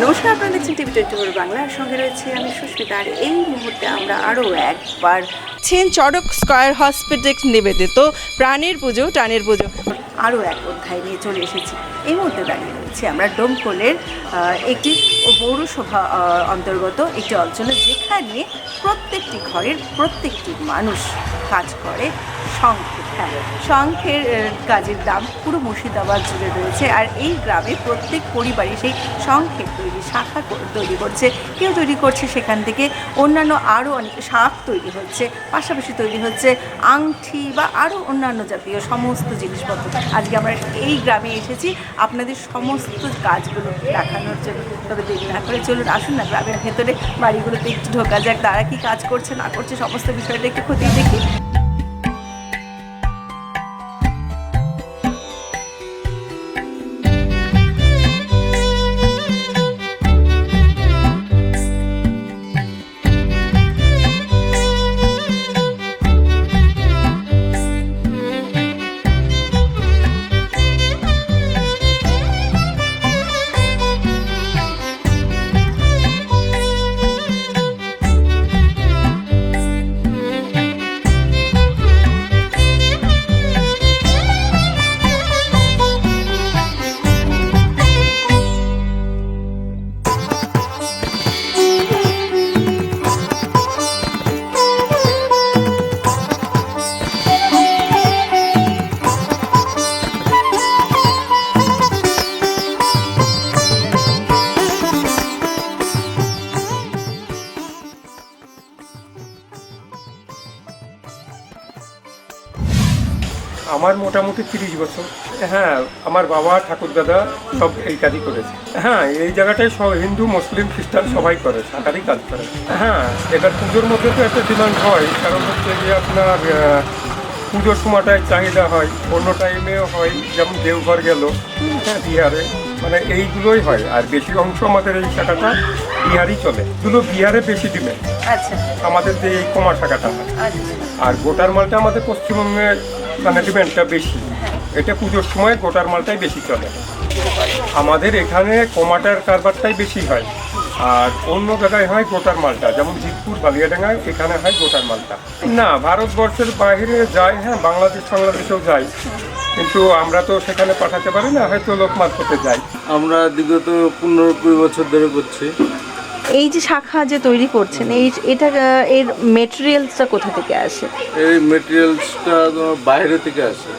নমস্কার আপনারা দেখছেন টিভি টোয়েন্টি ফোর বাংলার সঙ্গে রয়েছে আমি সুস্মিতা। আর এই মুহূর্তে আমরা আরও একবার ছেন চড়ক স্কয়ার হসপিটাল নিবেদিত প্রাণের পুজো টানের পুজো। আরও এক অধ্যায় নিয়ে চলে এসেছি। এই মুহূর্তে দাঁড়িয়ে রয়েছে আমরা ডোমকলের একটি পৌরসভা অন্তর্গত একটি অঞ্চলে যেখানে প্রত্যেকটি ঘরের প্রত্যেকটি মানুষ কাজ করে। শঙ্খের হ্যাঁ শঙ্খের কাজের দাম পুরো মুর্শিদাবাদ জুড়ে রয়েছে। আর এই গ্রামে প্রত্যেক পরিবারই সেই শঙ্খের তৈরি শাখা তৈরি করছে। কেউ তৈরি করছে সেখান থেকে, অন্যান্য আরও অনেক শাঁখ তৈরি হচ্ছে। পাশাপাশি তৈরি হচ্ছে আংটি বা আরও অন্যান্য জাতীয় সমস্ত জিনিসপত্র। আজকে আমরা এই গ্রামে এসেছি আপনাদের সমস্ত কাজগুলো দেখানোর জন্য। তবে দেরি না করে চলুন আসুন না গ্রামের ভেতরে। বাড়িগুলোতে একটু ঢোকা যাক, তারা কি কাজ করছে, না করছে, সমস্ত বিষয়টা একটু খতিয়ে দেখি। আমার মোটামুটি তিরিশ বছর। হ্যাঁ আমার বাবা ঠাকুরদাদা সব এই কাজই করেছে। হ্যাঁ এই জায়গাটায় সব হিন্দু মুসলিম খ্রিস্টান সবাই করে সাঁতারই কাজ করে। হ্যাঁ এবার পুজোর মধ্যে তো একটা ডিমান্ড হয় কারণ হচ্ছে যে আপনার পুজোর সময়টায় চাহিদা হয় অন্য টাইমেও হয় যেমন দেওঘর গেল হ্যাঁ বিহারে মানে এইগুলোই হয়। আর বেশি অংশ আমাদের এই শাখাটা বিহারই চলে। এগুলো বিহারে বেশি ডিমান্ড আচ্ছা। আমাদের যে এই কমার শাখাটা হয়। আচ্ছা। আর গোটার মালটা আমাদের পশ্চিমবঙ্গে মানে ডিমান্ডটা বেশি। এটা পুজোর সময় গোটার মালটাই বেশি চলে। আমাদের এখানে কমাটার কারবারটাই বেশি হয়। আর অন্য জায়গায় হয় গোটার মালটা। যেমন জিতপুর বালিয়াডাঙ্গায় এখানে হয় গোটার মালটা। না, ভারতবর্ষের বাইরে যায় হ্যাঁ বাংলাদেশ, বাংলাদেশেও যায় কিন্তু আমরা তো সেখানে পাঠাতে পারি না, হয়তো লোক মারফতে যাই। আমরা বিগত পনেরো কুড়ি বছর ধরে করছি। এই যে শাখা যে তৈরি করছেন এই এটা এর মেটেরিয়ালসটা কোথা থেকে আসে? এই মেটেরিয়ালসটা বাইরে থেকে আসে।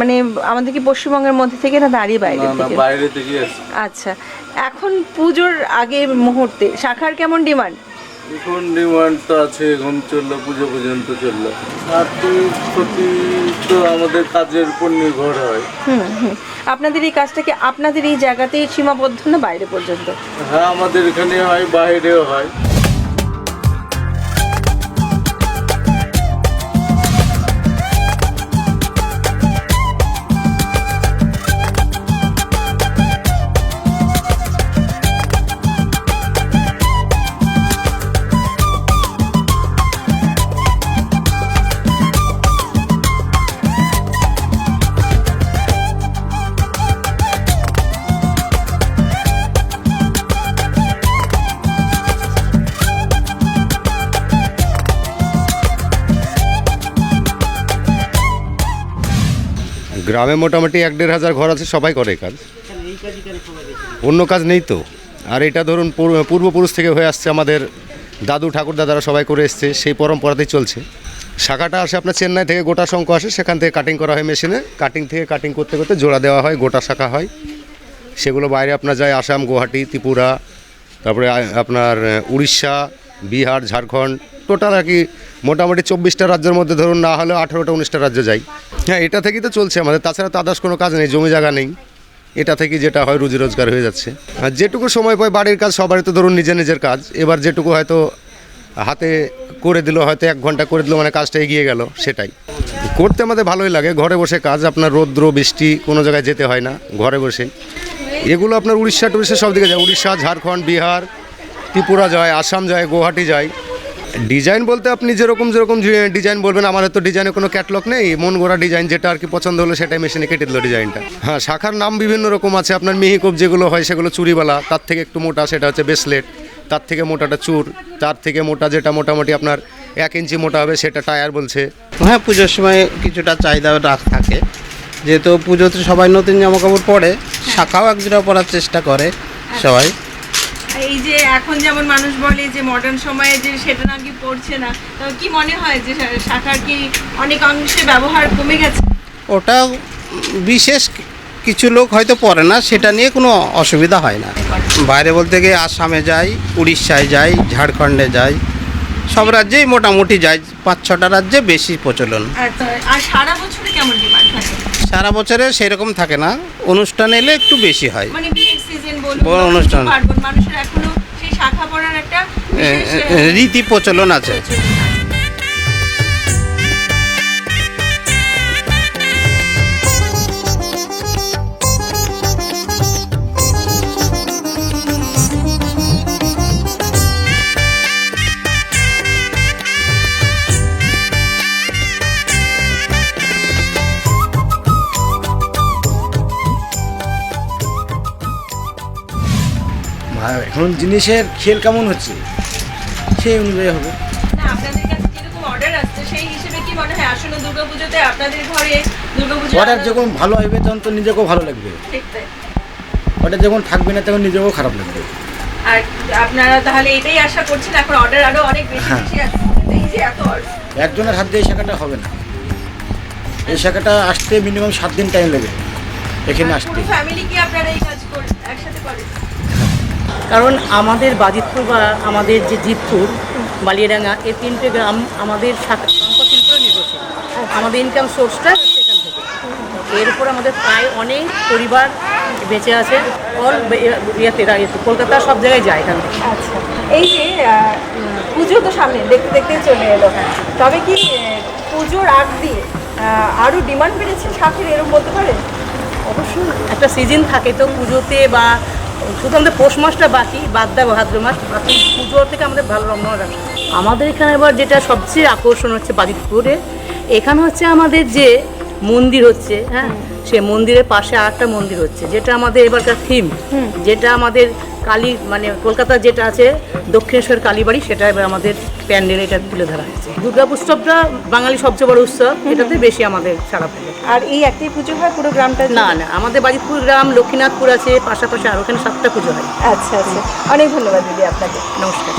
মানে আমাদের কি পশ্চিমবঙ্গের মধ্যে থেকে না দাঁড়িয়ে বাইরে থেকে? বাইরে থেকে আসে। আচ্ছা এখন পুজোর আগে মুহূর্তে শাখার কেমন ডিমান্ড? এখন ডিমান্ড তো আছে এখন চলল পুজো পর্যন্ত চলল। আর্থিক ক্ষতি তো আমাদের কাজের উপর নির্ভর হয়। হুম হুম। আপনাদের এই কাজটা কি আপনাদের এই জায়গাতেই সীমাবদ্ধ না বাইরে পর্যন্ত? হ্যাঁ আমাদের এখানে হয় বাইরেও হয়। গ্রামে মোটামুটি এক দেড় হাজার ঘর আছে, সবাই করে কাজ। অন্য কাজ নেই তো। আর এটা ধরুন পূর্বপুরুষ থেকে হয়ে আসছে আমাদের দাদু, ঠাকুর দাদারা সবাই করে এসছে, সেই পরম্পরাতেই চলছে। শাখাটা আসে আপনার চেন্নাই থেকে গোটা শঙ্খ আসে, সেখান থেকে কাটিং করা হয় মেশিনে কাটিং থেকে কাটিং করতে করতে জোড়া দেওয়া হয়, গোটা শাখা হয়। সেগুলো বাইরে আপনার যায় আসাম, গুয়াহাটি, ত্রিপুরা, তারপরে আপনার উড়িষ্যা, বিহার, ঝাড়খণ্ড টোটাল আর কি মোটামুটি চব্বিশটা রাজ্যের মধ্যে ধরুন না হলেও আঠেরোটা, উনিশটা রাজ্য যাই। হ্যাঁ এটা থেকেই তো চলছে আমাদের। তাছাড়া তো আদার্স কোনো কাজ নেই, জমি জায়গা নেই। এটা থেকে যেটা হয় রুজি রোজগার হয়ে যাচ্ছে। আর যেটুকু সময় পায় বাড়ির কাজ, সবারই তো ধরুন নিজের নিজের কাজ। এবার যেটুকু হয়তো হাতে করে দিল, হয়তো এক ঘণ্টা করে দিল মানে কাজটা এগিয়ে গেল, সেটাই। করতে আমাদের ভালোই লাগে, ঘরে বসে কাজ, আপনার রৌদ্র, বৃষ্টি, কোনো জায়গায় যেতে হয় না, ঘরে বসে। এগুলো আপনার উড়িষ্যা টুড়িষ্যা সব দিকে যায়। উড়িষ্যা, ঝাড়খণ্ড, বিহার, ত্রিপুরা যায়, আসাম যায়, গুয়াহাটি যায়। ডিজাইন বলতে আপনি যেরকম যেরকম ডিজাইন বলবেন, আমার তো ডিজাইনে কোনো ক্যাটলগ নেই। মন গড়া ডিজাইন যেটা আর কি পছন্দ হলো, সেটাই মেশিনে কেটে দিল ডিজাইনটা। হ্যাঁ শাখার নাম বিভিন্ন রকম আছে। আপনার মিহিকোপ যেগুলো হয়, সেগুলো চুরিবালা তার থেকে একটু মোটা, সেটা হচ্ছে ব্রেসলেট তার থেকে মোটাটা চুর, তার থেকে মোটা যেটা মোটামুটি আপনার এক ইঞ্চি মোটা হবে, সেটা টায়ার বলছে। হ্যাঁ পুজোর সময় কিছুটা চাহিদা রাখ থাকে। যেহেতু পুজোতে সবাই নতুন জামা কাপড় পরে, শাখাও এক একজোড়া পরার চেষ্টা করে সবাই। এই যে এখন যেমন মানুষ বলে যে মডার্ন সময়ে যে সেটা নাকি পড়ছে না তো কি মনে হয় যে শাখার কি অনেক অংশে ব্যবহার কমে গেছে? ওটা বিশেষ কিছু লোক হয়তো পরে না সেটা নিয়ে কোনো অসুবিধা হয় না। বাইরে বলতে গিয়ে আসামে যাই উড়িষ্যায় যাই ঝাড়খণ্ডে যাই সব রাজ্যেই মোটামুটি যায় পাঁচ ছটা রাজ্যে বেশি প্রচলন। আর সারা বছরে সারা সেরকম থাকে না অনুষ্ঠান এলে একটু বেশি হয়। বড় অনুষ্ঠান। পার্বণ মানুষের এখনও সেই শাখা পড়ার একটা রীতি প্রচলন আছে। এখন জিনিসের খেল কেমন হচ্ছে? সেই অনুযায়ী হবে। অর্ডার যখন ভালো হবে তখন তো নিজেকেও ভালো লাগবে। অর্ডার যখন থাকবে না তখন নিজেকেও খারাপ লাগবে। আর আপনারা তাহলে এটাই আশা করছেন এখন অর্ডার আরও অনেক বেশি হ্যাঁ। বেশি। একজনের হাত দিয়ে শাখাটা হবে না। এই শাখাটা আসতে মিনিমাম সাত দিন টাইম লাগে এখানে আসতে। ফ্যামিলি কি আপনারা এই কাজ করেন একসাথে করেন কারণ আমাদের বাজিতপুর বা আমাদের যে জিতপুর বালিয়াডাঙ্গা এই তিনটে গ্রাম আমাদের শাখা শঙ্খ শিল্পের নির্ভরশীল। আমাদের ইনকাম সোর্সটা এখান থেকে। এরপর আমাদের প্রায় অনেক পরিবার বেঁচে আছে অল ইয়েতে কলকাতা সব জায়গায় যায় এখান থেকে। আচ্ছা এই যে পুজো তো সামনে দেখতে দেখতে চলে এলো। তবে কি পুজোর আগ দিয়ে আরও ডিমান্ড বেড়েছে শাকের এরকম বলতে পারে অবশ্যই। একটা সিজন থাকে তো পুজোতে বা শুধু আমাদের পৌষ মাসটা বাকি, বাদ দেয় ভাদ্র মাস, বাকি পুজো থেকে আমাদের ভালো রমনা রাখে। আমাদের এখানে এবার যেটা সবচেয়ে আকর্ষণ হচ্ছে বাজিতপুরে, এখানে হচ্ছে আমাদের যে মন্দির হচ্ছে হ্যাঁ? সে মন্দিরের পাশে আরেকটা মন্দির হচ্ছে যেটা আমাদের এবারকার থিম যেটা আমাদের কালী মানে কলকাতার যেটা আছে দক্ষিণেশ্বর কালীবাড়ি সেটা এবার আমাদের প্যান্ডেল এটা তুলে ধরা হয়েছে। দুর্গা উৎসবটা বাঙালি সবচেয়ে বড় উৎসব এটাতে বেশি আমাদের সারা পেলে আর এই একটাই পুজো হয় পুরো গ্রামটা না না আমাদের বাজিতপুর গ্রাম লক্ষ্মীনাথপুর আছে পাশাপাশি আর ওখানে সাতটা পুজো হয়। আচ্ছা আচ্ছা। অনেক ধন্যবাদ দিদি আপনাকে। নমস্কার।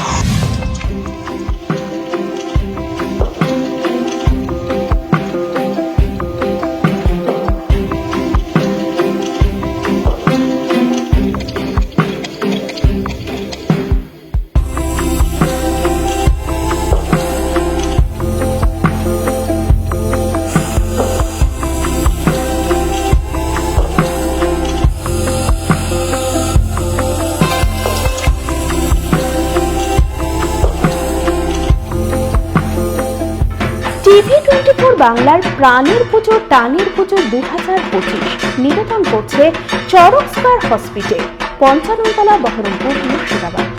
ফোর বাংলার প্রাণের পুজো, টানের পুজো দু হাজার পঁচিশ। নিবেদন করছে চরক স্কোয়ার হসপিটাল, পঞ্চাননতলা বহরমপুর মুর্শিদাবাদ।